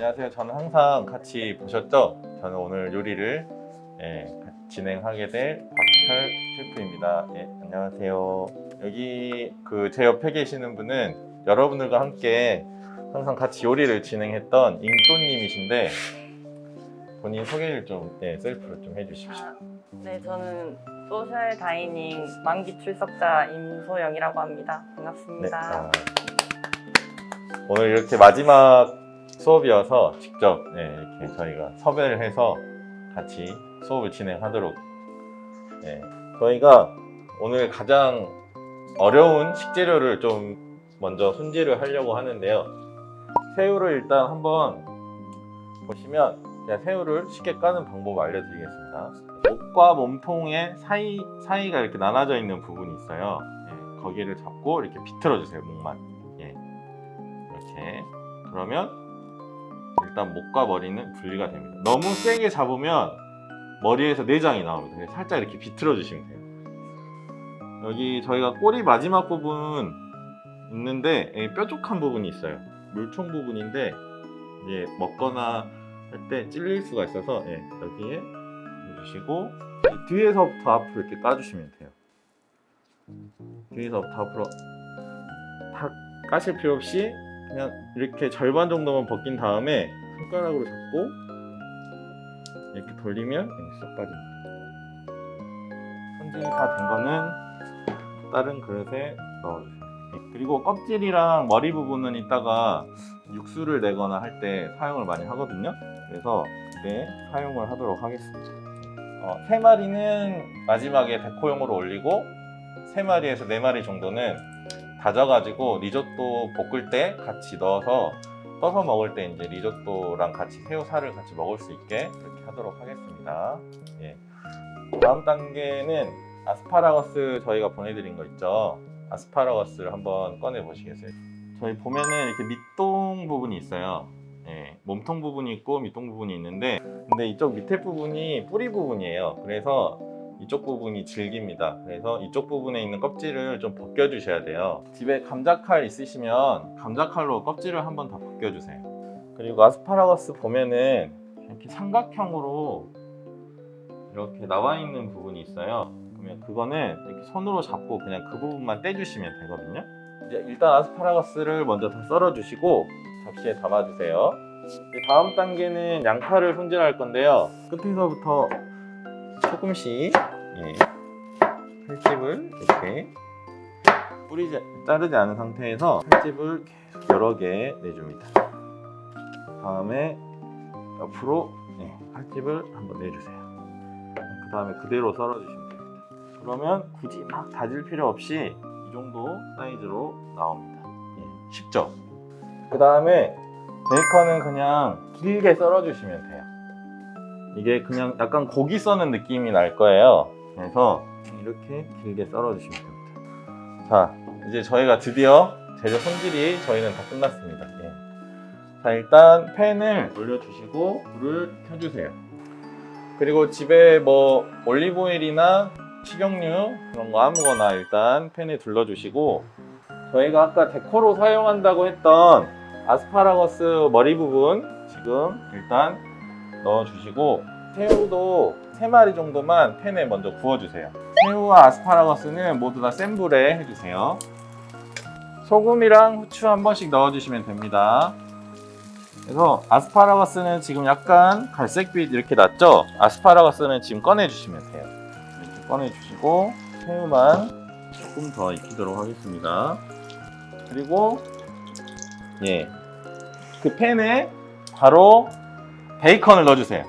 안녕하세요. 저는 항상 같이 보셨죠? 저는 오늘 요리를 예, 진행하게 될 박철 셰프입니다. 예, 안녕하세요. 여기 그 제 옆에 계시는 분은 여러분들과 함께 항상 같이 요리를 진행했던 잉또님이신데 본인 소개를 좀 예, 셀프로 좀 해주십시오. 아, 네, 저는 소셜 다이닝 만기 출석자 임소영이라고 합니다. 네, 반갑습니다. 아, 오늘 이렇게 마지막 수업이어서 직접 네, 이렇게 저희가 섭외를 해서 같이 수업을 진행하도록. 네, 저희가 오늘 가장 어려운 식재료를 좀 먼저 손질을 하려고 하는데요. 새우를 일단 한번 보시면 제가 새우를 쉽게 까는 방법 알려드리겠습니다. 목과 몸통의 사이 사이가 이렇게 나눠져 있는 부분이 있어요. 예, 거기를 잡고 이렇게 비틀어 주세요 목만. 예, 이렇게 그러면 일단 목과 머리는 분리가 됩니다. 너무 세게 잡으면 머리에서 내장이 나옵니다. 살짝 이렇게 비틀어 주시면 돼요. 여기 저희가 꼬리 마지막 부분 있는데 예, 뾰족한 부분이 있어요. 물총 부분인데 이제 먹거나 할 때 찔릴 수가 있어서 예, 여기에 해주시고 뒤에서부터 앞으로 이렇게 까주시면 돼요. 뒤에서부터 앞으로 다 까실 필요 없이 그냥 이렇게 절반 정도만 벗긴 다음에 손가락으로 잡고 이렇게 돌리면 여기 쏙 빠집니다. 손질이 다 된 거는 다른 그릇에 넣어주세요. 네, 그리고 껍질이랑 머리 부분은 이따가 육수를 내거나 할 때 사용을 많이 하거든요. 그래서 그때 사용을 하도록 하겠습니다. 어, 세 마리는 마지막에 데코용으로 올리고 세 마리에서 네 마리 정도는 다져가지고 리조또 볶을 때 같이 넣어서 떠서 먹을 때 이제 리조또랑 같이 새우살을 같이 먹을 수 있게 그렇게 하도록 하겠습니다. 예. 다음 단계는 아스파라거스 저희가 보내드린 거 있죠. 아스파라거스를 한번 꺼내 보시겠어요? 저희 보면은 이렇게 밑동 부분이 있어요. 예, 몸통 부분이 있고 밑동 부분이 있는데 근데 이쪽 밑에 부분이 뿌리 부분이에요. 그래서 이쪽 부분이 질깁니다. 그래서 이쪽 부분에 있는 껍질을 좀 벗겨주셔야 돼요. 집에 감자칼 있으시면 감자칼로 껍질을 한번 다 벗겨주세요. 그리고 아스파라거스 보면은 이렇게 삼각형으로 이렇게 나와 있는 부분이 있어요. 그러면 그거는 이렇게 손으로 잡고 그냥 그 부분만 떼주시면 되거든요. 이제 일단 아스파라거스를 먼저 다 썰어주시고 접시에 담아주세요. 다음 단계는 양파를 손질할 건데요. 끝에서부터 조금씩 예, 칼집을 이렇게 뿌리지 자르지 않은 상태에서 칼집을 계속 여러 개 내줍니다. 다음에 옆으로 예, 칼집을 한번 내주세요. 그 다음에 그대로 썰어주시면 됩니다. 그러면 굳이 막 다질 필요 없이 이 정도 사이즈로 나옵니다. 예, 쉽죠? 그 다음에 베이컨은 그냥 길게 썰어주시면 돼요. 이게 그냥 약간 고기 써는 느낌이 날 거예요. 그래서 이렇게 길게 썰어주시면 됩니다. 자, 이제 저희가 드디어 재료 손질이 저희는 다 끝났습니다. 예. 자, 일단 팬을 올려주시고 불을 켜주세요. 그리고 집에 뭐 올리브오일이나 식용유 그런 거 아무거나 일단 팬에 둘러주시고 저희가 아까 데코로 사용한다고 했던 아스파라거스 머리 부분 지금 일단 넣어주시고 새우도 3마리 정도만 팬에 먼저 구워주세요. 새우와 아스파라거스는 모두 다 센 불에 해주세요. 소금이랑 후추 한 번씩 넣어주시면 됩니다. 그래서 아스파라거스는 지금 약간 갈색빛 이렇게 났죠? 아스파라거스는 지금 꺼내주시면 돼요. 이렇게 꺼내주시고 새우만 조금 더 익히도록 하겠습니다. 그리고 예, 그 팬에 바로 베이컨을 넣어주세요.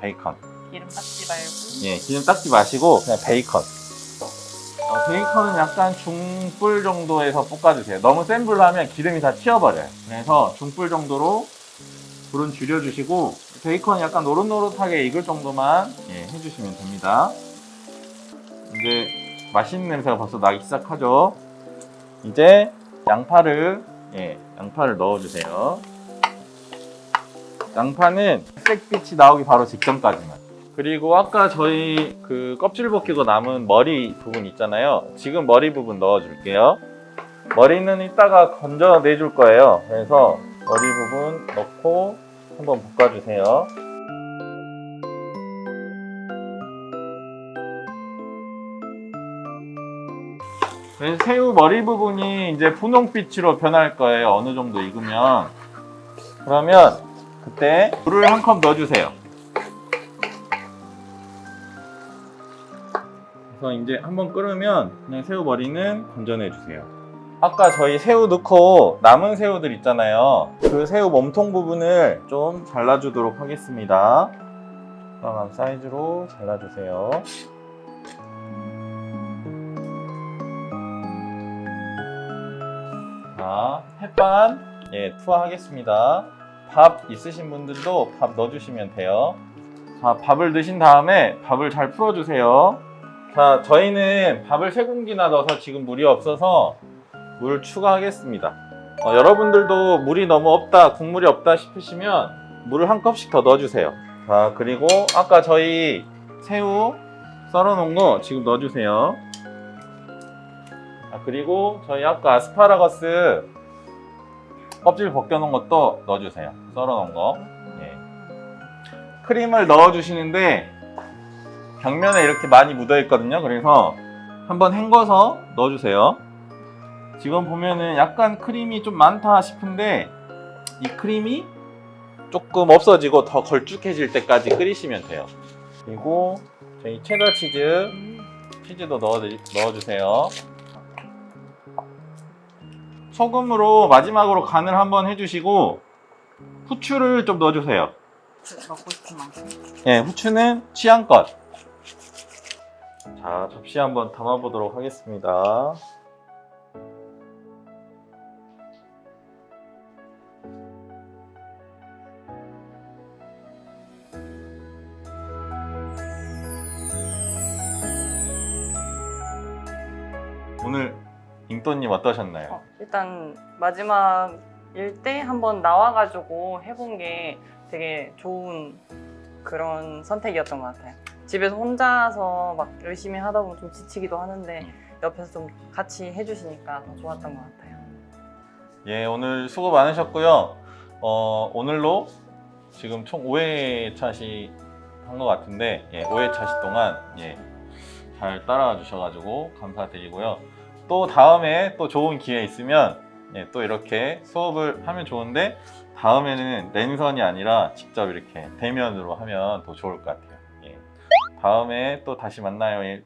베이컨. 기름 닦지 말고. 예, 기름 닦지 마시고 그냥 베이컨. 어, 베이컨은 약간 중불 정도에서 볶아주세요. 너무 센 불로 하면 기름이 다 튀어버려요. 그래서 중불 정도로 불은 줄여주시고 베이컨 약간 노릇노릇하게 익을 정도만 예, 해주시면 됩니다. 이제 맛있는 냄새가 벌써 나기 시작하죠. 이제 양파를 예, 양파를 넣어주세요. 양파는 색빛이 나오기 바로 직전까지만. 그리고 아까 저희 그 껍질 벗기고 남은 머리 부분 있잖아요. 지금 머리 부분 넣어줄게요. 머리는 이따가 건져 내 줄 거예요. 그래서 머리 부분 넣고 한번 볶아주세요. 네, 새우 머리 부분이 이제 분홍빛으로 변할 거예요. 어느 정도 익으면. 그러면 그때 물을 한 컵 넣어주세요. 그래서 이제 한번 끓으면 그냥 새우 머리는 건져내 주세요. 아까 저희 새우 넣고 남은 새우들 있잖아요. 그 새우 몸통 부분을 좀 잘라주도록 하겠습니다. 적당한 사이즈로 잘라주세요. 자, 햇반 예, 투하하겠습니다. 밥 있으신 분들도 밥 넣어주시면 돼요. 자, 밥을 넣으신 다음에 밥을 잘 풀어주세요. 자, 저희는 밥을 세 공기나 넣어서 지금 물이 없어서 물 추가하겠습니다. 어, 여러분들도 물이 너무 없다, 국물이 없다 싶으시면 물을 한 컵씩 더 넣어주세요. 자, 그리고 아까 저희 새우 썰어놓은 거 지금 넣어주세요. 자, 그리고 저희 아까 아스파라거스 껍질 벗겨놓은 것도 넣어주세요. 썰어놓은 거. 예. 크림을 넣어주시는데 벽면에 이렇게 많이 묻어 있거든요. 그래서 한번 헹궈서 넣어주세요. 지금 보면은 약간 크림이 좀 많다 싶은데 이 크림이 조금 없어지고 더 걸쭉해질 때까지 끓이시면 돼요. 그리고 저희 체더 치즈 치즈도 넣어 넣어주세요. 소금으로 마지막으로 간을 한번 해주시고 후추를 좀 넣어주세요. 먹고 싶은 만큼. 예, 후추는 취향껏. 자, 접시 한번 담아보도록 하겠습니다. 잉또님 어떠셨나요? 어, 일단 마지막 일 때 한번 나와가지고 해본 게 되게 좋은 그런 선택이었던 것 같아요. 집에서 혼자서 막 열심히 하다 보면 좀 지치기도 하는데 옆에서 좀 같이 해주시니까 더 좋았던 것 같아요. 예, 오늘 수고 많으셨고요. 어, 오늘로 지금 총 5회 차시 한 것 같은데, 예, 5회 차시 동안, 예, 잘 따라와 주셔가지고 감사드리고요. 또 다음에 또 좋은 기회 있으면, 예, 또 이렇게 수업을 하면 좋은데, 다음에는 랜선이 아니라 직접 이렇게 대면으로 하면 더 좋을 것 같아요. 예. 다음에 또 다시 만나요. 예,